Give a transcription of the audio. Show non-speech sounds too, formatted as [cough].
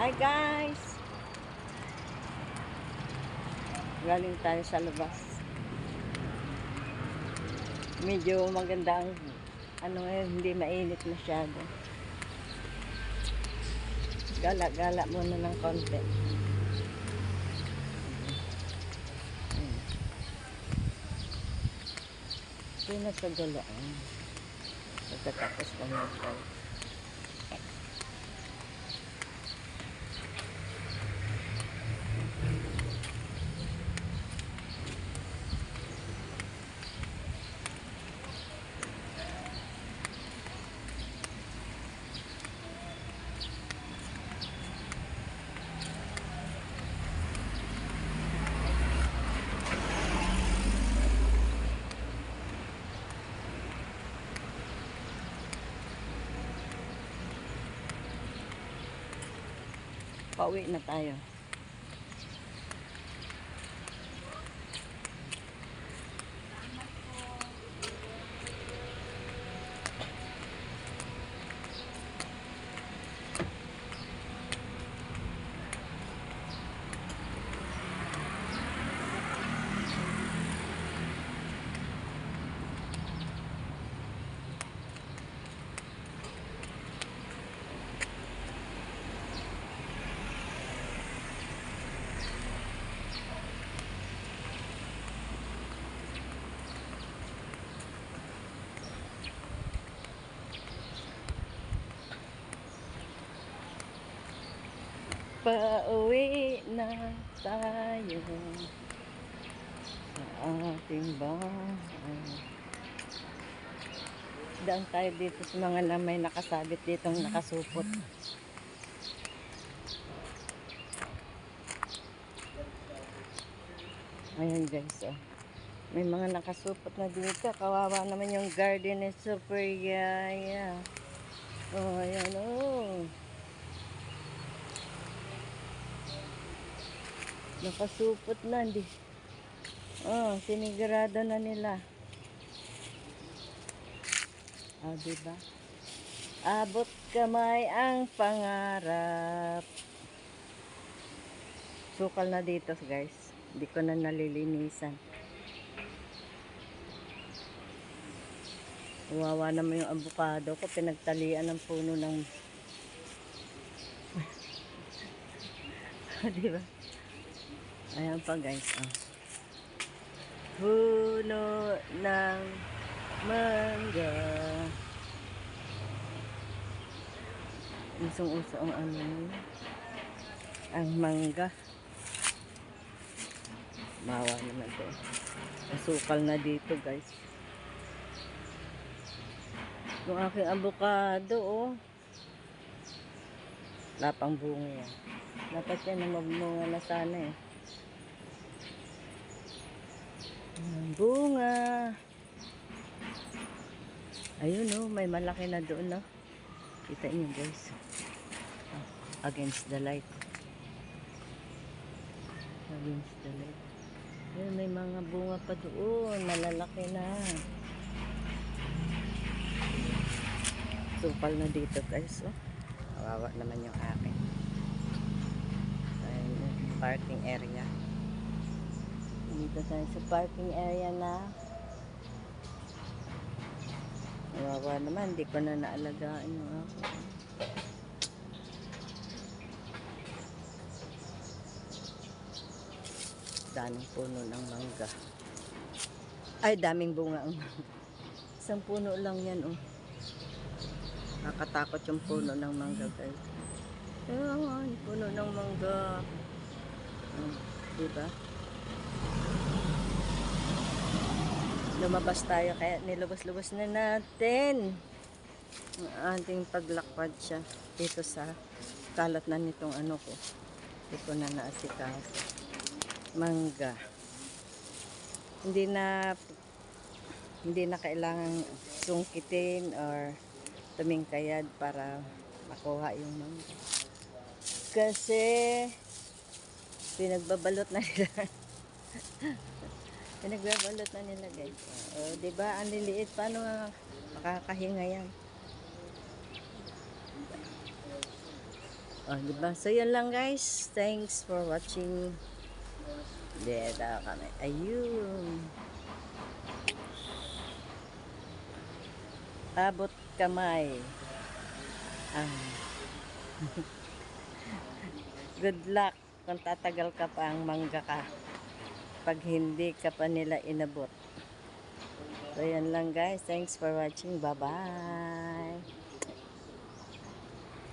Hi guys! Galing tayo sa labas. Medyo maganda ang ano ngayon, hindi mainit masyado. Gala-gala muna ng konti. Hmm. Ito na sa Pauwi na tayo. Pauwi na tayo sa ating bahay. Daan tayo dito sa mga lamay nakasabit ditong nakasupot. Ayan guys, oh. May mga nakasupot na dito. Kawawa naman yung garden ni Super Yaya. Oh, ayan, oh. Nakasupot na, hindi. Oh, sinigurado na nila. Ah, diba? Abot kamay ang pangarap. Sukal na dito, guys. Hindi ko na nalilinisan. Wawa naman yung avocado ko. Pinagtalian ng puno ng... [laughs] diba? Ayan pa guys. Oh. Puno ng mangga. Usong-uso ang ano. Ang mangga. Mawa naman to. Masukal na dito guys. Yung aking avocado oh. Lapang bunga yan. Dapat yan na magmunga na sana eh. Ang bunga. Ayun oh, may malaki na doon no. Kita niyo guys. Oh, against the light. Against the light. Ayun, may mga bunga pa doon. Malalaki na. Supal na dito guys. Oh. Kawawa naman yung akin. Ayun, parking area. Dito tayo sa parking area na Wawa naman, hindi ko na naalagaan yung ako. Daming puno ng mangga. Ay, daming bunga ang mangga. Isang puno lang yan, oh. Nakatakot yung puno ng mangga, guys. Ayan, puno ng mangga. Oh, diba? Lumabas tayo kaya nilabas-lubas na natin. Ang ating paglakad siya dito sa kalat na nitong ano ko. Ko na naasikaso. Mangga. Hindi na hindi na kailangan sungkitin or tumingkayad para makuha yung mangga. Kasi pinagbabalot na [laughs] nila Pinagbabalot na nila guys. O, di ba? Ang liliit. Paano nga makakahinga yan? Oh, di ba? So, yun lang guys. Thanks for watching. Dito kami. Ayun. Abot kamay. Ah. [laughs] Good luck kung tatagal ka pa ang mangga ka. Pag hindi ka pa nila inabot. So, yan lang guys. Thanks for watching. Bye-bye.